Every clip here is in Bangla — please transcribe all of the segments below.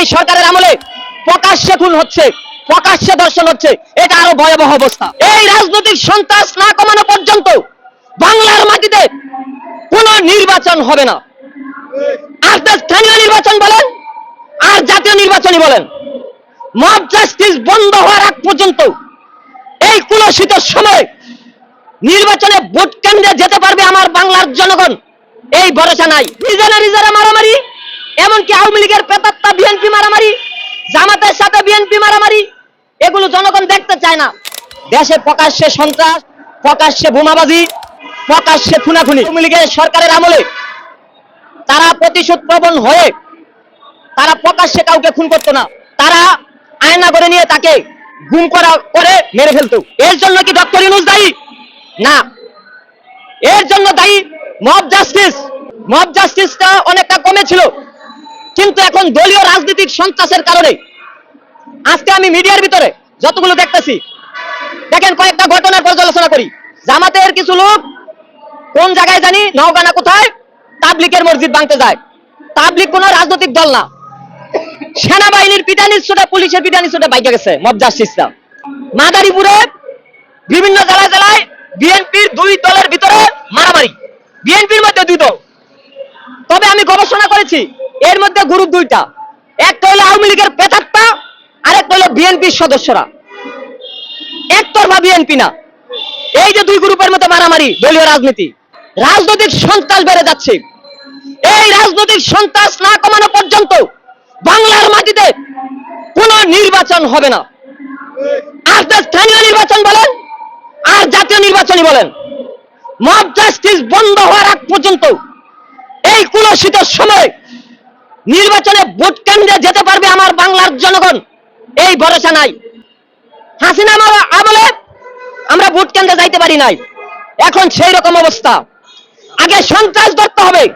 এই সরকারের আমলে প্রকাশ্যে খুন হচ্ছে, প্রকাশ্যে দর্শন হচ্ছে, এটা আরও ভয়াবহ অবস্থা। এই রাজনৈতিক সন্ত্রাস না কমানো পর্যন্ত বাংলার মাটিতে কোন নির্বাচন হবে না। আর তা স্থানীয় নির্বাচন বলেন, আর জাতীয় নির্বাচনই বলেন, মব জাস্টিস বন্ধ হওয়ার আগ পর্যন্ত এই কুলসিত সময় নির্বাচনে ভোট কেন্দ্রে যেতে পারবে আমার বাংলার জনগণ, এই ভরসা নাই। রিজানা রিজারা মারামারি এমনকি আওয়ামী লীগের প্রেতাত্মা বিএনপি মারামারি, জামাতের সাথে বিএনপি মারামারি, এগুলো জনগণ দেখতে চায় না। দেশে প্রকাশ্যে সন্ত্রাস, প্রকাশ্যে বোমাবাজি, প্রকাশ্যে খুনাখুনি। আওয়ামী লীগের সরকারের আমলে তারা প্রতিশোধ প্রবণ হয়ে তারা প্রকাশ্যে কাউকে খুন করতো না। তারা আয়না করে নিয়ে তাকে গুম করা, করে মেরে ফেলতো। এর জন্য কি ডক্টর ইউনুস দায়ী? না। এর জন্য দায়ী মব জাস্টিস। মব জাস্টিসটা অনেকটা কমেছিল। কিন্তু এখন দলীয় রাজনৈতিক সন্ত্রাসের কারণে আজকে আমি মিডিয়ার ভিতরে যতগুলো দেখতেছি, দেখেন কয়েকটা ঘটনার পর্যালোচনা করি। জামাতের কিছু লোক কোন জায়গায় জানি নওগানা কোথায় তাবলিকের মসজিদ ভাঙতে যায়। তাবলিক কোন রাজনৈতিক দল না। সেনাবাহিনীর পিটানির ছোটে, পুলিশের পিটানির ছোটে বাইকে গেছে, মব জাস্টিসটা মাদারীপুরে বিভিন্ন জেলায় জেলায় বিএনপির দুই দলের ভিতরে মারামারি। বিএনপির মধ্যে দুই দল। তবে আমি গবেষণা করেছি এর মধ্যে গ্রুপ দুইটা। একটা হলো আওয়ামী লীগের পেতাত্তা আরেকটা হলো বিএনপির সদস্যরা। একতরফা বিএনপি না। এই যে দুই গ্রুপের মতো মারামারি, দলীয় রাজনীতি। রাজনৈতিক সন্ত্রাস বেড়ে যাচ্ছে। এই রাজনৈতিক সন্ত্রাস না কমানো পর্যন্ত বাংলার মাটিতে কোন নির্বাচন হবে না। আর স্থানীয় নির্বাচন বলেন, আর জাতীয় নির্বাচনই বলেন। মব জাস্টিস বন্ধ হওয়ার আগ পর্যন্ত এই কুলসিত সময় নির্বাচনে ভোট কেন্দ্রে যেতে পারবে আমার বাংলার জনগণ। এই ভরসা নাই। হাসিনা আমল- আমলে আমরা ভোট কেন্দ্রে যাইতে পারি নাই। এখন সেই রকম অবস্থা। আগে সন্ত্রাস ধরতে হবে।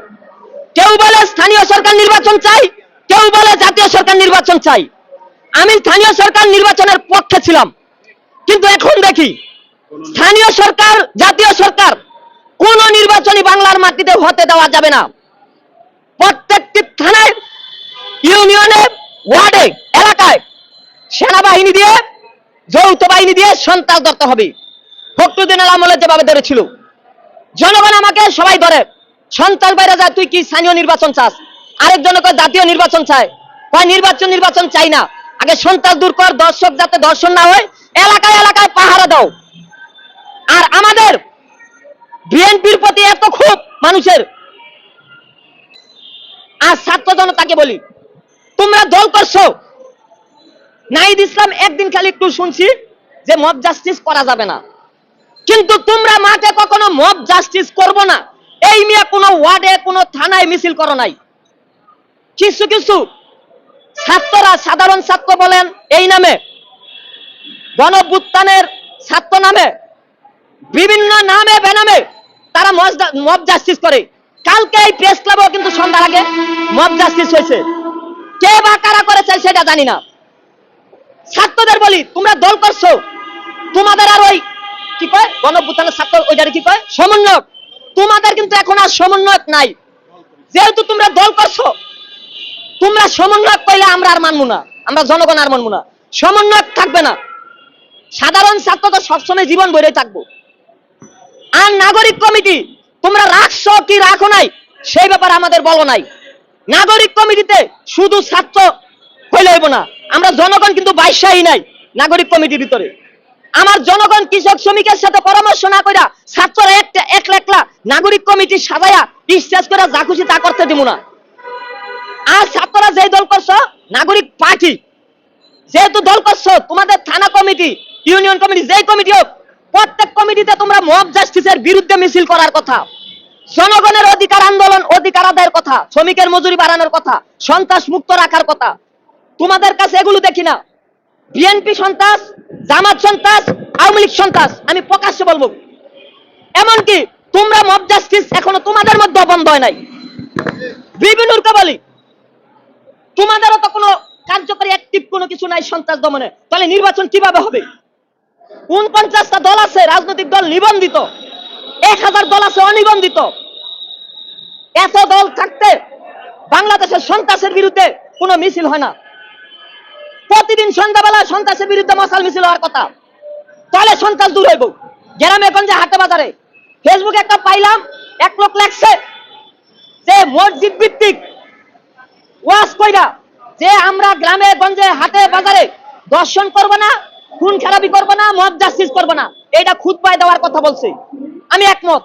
কেউ বলে স্থানীয় সরকার নির্বাচন চাই, কেউ বলে জাতীয় সরকার নির্বাচন চাই। আমি স্থানীয় সরকার নির্বাচনের পক্ষে ছিলাম। কিন্তু এখন দেখি, স্থানীয় সরকার, জাতীয় সরকার কোন নির্বাচনই বাংলার মাটিতে হতে দেওয়া যাবে না। প্রত্যেকটি থানায়, ইউনিয়নে, ওয়ার্ডে, এলাকায় সেনাবাহিনী দিয়ে, যৌথ বাহিনী দিয়ে সন্ত্রাস ধরতে হবে। ফখরুদ্দিনের আমলে যেভাবে ধরেছিল। জনগণ আমাকে সবাই ধরে। সন্ত্রাস বাইরে যায়, তুই কি স্থানীয় নির্বাচন চাস? আরেকজন কয়, জাতীয় নির্বাচন চায়। কয়, নির্বাচন নির্বাচন চাই না। আগে সন্ত্রাস দূর কর, দর্শক যাতে দর্শন না হয়, এলাকায় এলাকায় পাহারা দাও। আর আমাদের বিএনপির প্রতি এত খুব মানুষের আর ছাত্র জনতাকে বলি? তোমরা দল করছ। নাইদ ইসলাম একদিন খালি একটু শুনছি যে মব জাস্টিস করা যাবে না। কিন্তু তোমরা মাঠে কখনো মব জাস্টিস করব না। এই মিয়া কোনো ওয়ার্ডে, কোনো থানায় মিছিল করো নাই। কিছু কিছু ছাত্ররা, সাধারণ ছাত্র বলেন, এই নামে গণভুত্থানের ছাত্র নামে, বিভিন্ন নামে বেনামে তারা মব জাস্টিস করে। কালকে এই প্রেস ক্লাবেও কিন্তু সন্ধ্যার আগে মব জাস্টিস হয়েছে। কে বা কারা করেছে সেটা জানি না। ছাত্রদের বলি, তোমরা দল করছ। তোমাদের আর ওই কি কয়? গণভুত্থানের ছাত্র ওইটারে কি কয়? সমন্বয়ক। তোমাদের কিন্তু এখন আর সমন্বয়ক নাই। যেহেতু তোমরা দল করছ, তোমরা সমন্বয়ক কইলে আমরা আর মানবো না। আমরা জনগণ আর মানবো না। সমন্বয়ক থাকবে না। সাধারণ ছাত্র তো সবসময় জীবন বইরে থাকব। আর নাগরিক কমিটি তোমরা রাখছো কি রাখো নাই? সেই ব্যাপারে আমাদের বলো নাই। নাগরিক কমিটিতে শুধু ছাত্র হইলে হইব না, আমরা জনগণ কিন্তু বাইশাহী নাই নাগরিক কমিটির ভিতরে। আমার জনগণ কৃষক শ্রমিকের সাথে পরামর্শ না কইরা ছাত্ররা একটা একলা একলা নাগরিক কমিটি সাজায়া স্টেজ করে যা খুশি তা করতে দিব না। আর ছাত্ররা যেই দল করছ, নাগরিক পার্টি, যেহেতু দল করছ, তোমাদের থানা কমিটি, ইউনিয়ন কমিটি, যেই কমিটি হোক প্রত্যেক কমিটিতে তোমরা মব জাস্টিসের বিরুদ্ধে মিছিল করার কথা। জনগণের অধিকার আন্দোলন অধিকার আদায়ের কথা, শ্রমিকের মজুরি বাড়ানোর কথা সন্ত্রাস মুক্ত রাখার কথা। তোমাদের কাছে এগুলো দেখি না। বিএনপি সন্ত্রাস, জামাত সন্ত্রাস, আওয়ামী লীগ সন্ত্রাস, আমি প্রকাশ্যে বলব। এমনকি তোমরা মব জাস্টিস এখনও তোমাদের মধ্যে বন্ধ হয় নাই। বিভিন্নর বলি, তোমাদেরও তো কোনো কার্যকরী অ্যাক্টিভ কোনো কিছু নাই সন্ত্রাস দমনে। তাহলে নির্বাচন কীভাবে হবে? উনপঞ্চাশটা দল আছে, রাজনৈতিক দল নিবন্ধিত। এক হাজার দল আছে অনিবন্ধিত। এত দল থাকতে বাংলাদেশের সন্ত্রাসের বিরুদ্ধে কোনো মিছিল হয় না। প্রতিদিন সন্ধ্যাবেলা সন্ত্রাসের বিরুদ্ধে মশাল মিছিল হওয়ার কথা। তাহলে সন্ত্রাস দূর হইব। গ্রামে যে হাটে বাজারে। ফেসবুকে একটা পাইলাম, এক লোক লেখছে যে মসজিদ ভিত্তিক। ওয়াজ কইরা যে আমরা গ্রামে গঞ্জে হাটে বাজারে দর্শন করব না খুন খারাপি করব না, মদ জাস্টিস করব না। এটা খুদ পায় দেওয়ার কথা বলছে। আমি একমত।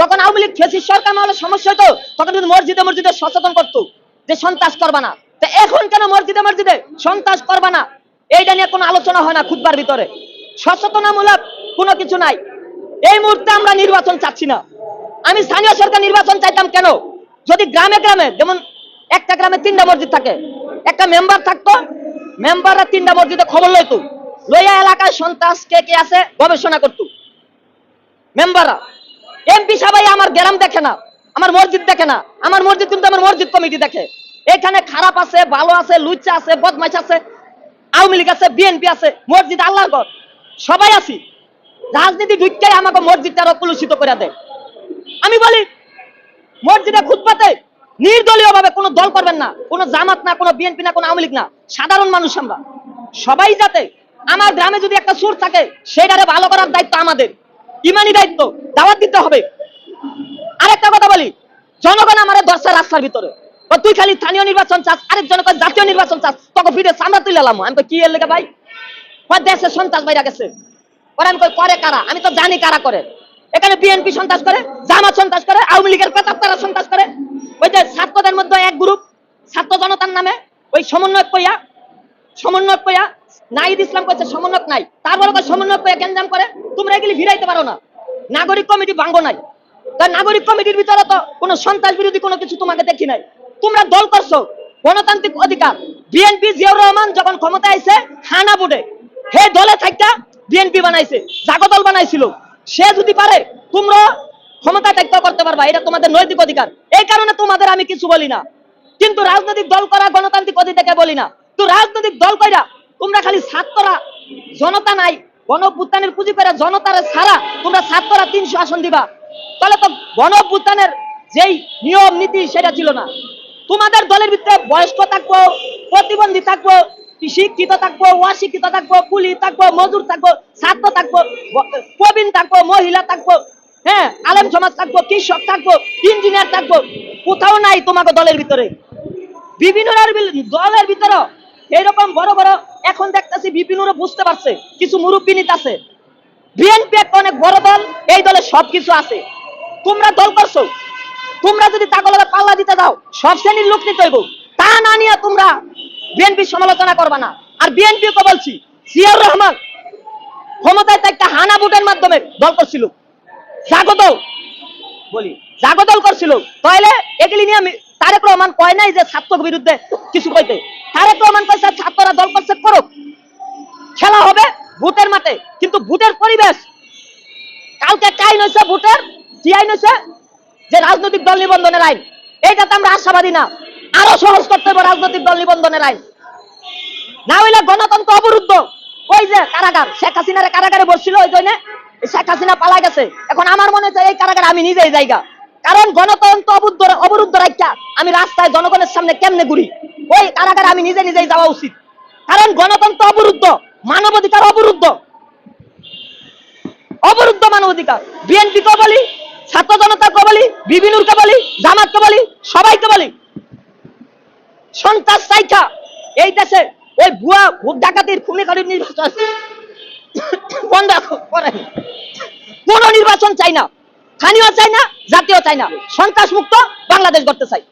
যখন আওয়ামী লীগ ফেসিস সরকার মহলে সমস্যা হতো তখন কিন্তু মসজিদে মসজিদে সচেতন করতো যে সন্ত্রাস করবা না। তা এখন কেন মসজিদে মসজিদে সন্ত্রাস করবা না? এইটা নিয়ে কোনো আলোচনা হয় না খুদবার ভিতরে। সচেতনামূলক কোনো কিছু নাই। এই মুহূর্তে আমরা নির্বাচন চাচ্ছি না। আমি স্থানীয় সরকার নির্বাচন চাইতাম কেন? যদি গ্রামে গ্রামে, যেমন একটা গ্রামে তিনটা মসজিদ থাকে, একটা মেম্বার থাকতো, মেম্বাররা তিনটা মসজিদে খবর লইতো। লইয়া এলাকায় সন্ত্রাস কে কে আছে? গবেষণা করতো। মেম্বাররা এমপি সবাই আমার গ্রাম দেখে না, আমার মসজিদ দেখে না, আমার মসজিদ কিন্তু আমার মসজিদ কমিটি দেখে। এখানে খারাপ আছে, ভালো আছে, লুচ্চা আছে, বদমাইশ আছে, আওয়ামী লীগ আছে, বিএনপি আছে, মসজিদ আল্লাহর ঘর। সবাই আছি। রাজনীতি ঢুকতেই আমাকে মসজিদটা আরও কলুষিত করে দেয়। আমি বলি, মসজিদে খুতপাতে নির্দলীয় ভাবে কোনো দল করবেন না, কোনো জামাত না, কোনো বিএনপি না, কোনো আওয়ামী লীগ না, সাধারণ মানুষ আমরা। সবাই যাতে আমার গ্রামে যদি একটা সুর থাকে, সেটারে ভালো করার দায়িত্ব আমাদের। ইমানি দায়িত্ব, দাওয়াত দিতে হবে। আরেকটা কথা বলি, জনগণ আমার দশটা রাস্তার ভিতরে। তুই খালি স্থানীয় নির্বাচন চাস আরেক জনগণ জাতীয় নির্বাচন চাস, তোকে ফিরে সামরা তুই লালাম আমি তো কি এর লেগে ভাই? দেশে সন্ত্রাস বাইরা গেছে। পরে আমি করে কারা? আমি তো জানি কারা করে। এখানে বিএনপি সন্ত্রাস করে, জামাত সন্ত্রাস করে, আওয়ামী লীগের পেতাত্তারা সন্ত্রাস করে। ওই যে ছাত্রদের মধ্যে এক গ্রুপ ছাত্র জনতার নামে, ওই সমন্বয় কইয়া সমন্বয় কইয়া নাইদ ইসলাম কইছে সমন্বয় নাই। তারপরে কই সমন্বয় কইয়া গ্যাঞ্জাম করে, তোমরা এগুলি ভিড়াইতে পারো না। নাগরিক কমিটি ভাঙ্গো নাই। তার নাগরিক কমিটির ভিতরে তো কোনো সন্ত্রাস বিরোধী কোনো কিছু তোমাকে দেখি নাই। তোমরা দল করছ, গণতান্ত্রিক অধিকার। বিএনপি জিয়াউর রহমান যখন ক্ষমতা আইছে, হানা বোর্ডে, হে দলে থাকতা বিএনপি বানাইছে জাগদল বানাইছিল। সে যদি পারে, তোমরা ক্ষমতা ত্যাগ করতে পারবা, এটা তোমাদের নৈতিক অধিকার। এই কারণে তোমাদের আমি কিছু বলি না। কিন্তু রাজনৈতিক দল করা গণতান্ত্রিক অধিকারকে বলি না। তো রাজনৈতিক দল কইরা তোমরা খালি ছাত্ররা জনতা নাই গণভুত্থানের পুঁজি করে জনতার ছাড়া তোমরা ছাত্ররা তিনশো আসন দিবা। তাহলে তো গণভুত্থানের যেই নিয়ম, নীতি, সেটা ছিল না। তোমাদের দলের ভিতরে বয়স্ক থাকব, প্রতিবন্ধী থাকব, শিক্ষিত থাকব, অশিক্ষিত থাকব, কুলি থাকব, মজুর থাকব, ছাত্র থাকব, প্রবীণ থাকব, মহিলা থাকব হ্যাঁ আলেম সমাজ থাকব, কৃষক থাকব, ইঞ্জিনিয়ার থাকব, কোথাও নাই তোমাকে দলের ভিতরে। বিভিন্ন দলের ভিতরে এইরকম বড় বড় এখন দেখতেছি বিভিন্ন বুঝতে পারছে, কিছু মুরব্বী আছে বিএনপি একটা অনেক বড় দল, এই দলে সবকিছু আছে। তোমরা দল করছ। তোমরা যদি তাগলকে পাল্লা দিতে দাও, সব শ্রেণির লোক নিতে হইব। তা না নিয়ে তোমরা বিএনপি সমালোচনা করবা না। আর বিএনপি কে বলছি, জিয়াউর রহমান ক্ষমতায় একটা হানা ভোটের মাধ্যমে দল করছিল। জাগদল বলি, জাগো দল করছিল। তাহলে এগুলি নিয়ে তারেক রহমান কয় নাই যে ছাত্র বিরুদ্ধে কিছু কইতে? তারেক রহমান ছাত্ররা দল করছে, করুক। খেলা হবে মাঠে, কিন্তু পরিবেশ, কালকে কি আইন হয়েছে যে রাজনৈতিক দল নিবন্ধনের আইন। এইটাতে আমরা আশাবাদী না। আরও সহজ করতে হবে রাজনৈতিক দল নিবন্ধনের আইন। না হইলে গণতন্ত্র অবরুদ্ধ। ওই যে কারাগার, শেখ হাসিনার কারাগারে বসছিল ওই জন্য, শেখ হাসিনা পালা গেছে। এখন আমার মনে হচ্ছে এই কারাগার আমি নিজেই জায়গা। কারণ গণতন্ত্র অবরুদ্ধ রাখা আমি রাস্তায় জনগণের সামনে কেমনে ঘুরি? ওই কারাগারে আমি নিজে নিজেই যাওয়া উচিত। কারণ গণতন্ত্র অবরুদ্ধ, মানবাধিকার অবরুদ্ধ। অবরুদ্ধ মানবাধিকার। বিএনপি কে বলি, ছাত্র জনতা কে বলি, বিবিনুর কে বলি, জামাত কে বলি সবাইকে বলি। সন্ত্রাস সাইখা এই দেশে ওই ভুয়া ভোট ডাকাতির খুনি করির নির্বাচন বন্ধ করে কোন নির্বাচন চাই না। স্থানীয় চাই না জাতীয় চাই না। সন্ত্রাস মুক্ত বাংলাদেশ করতে চাই।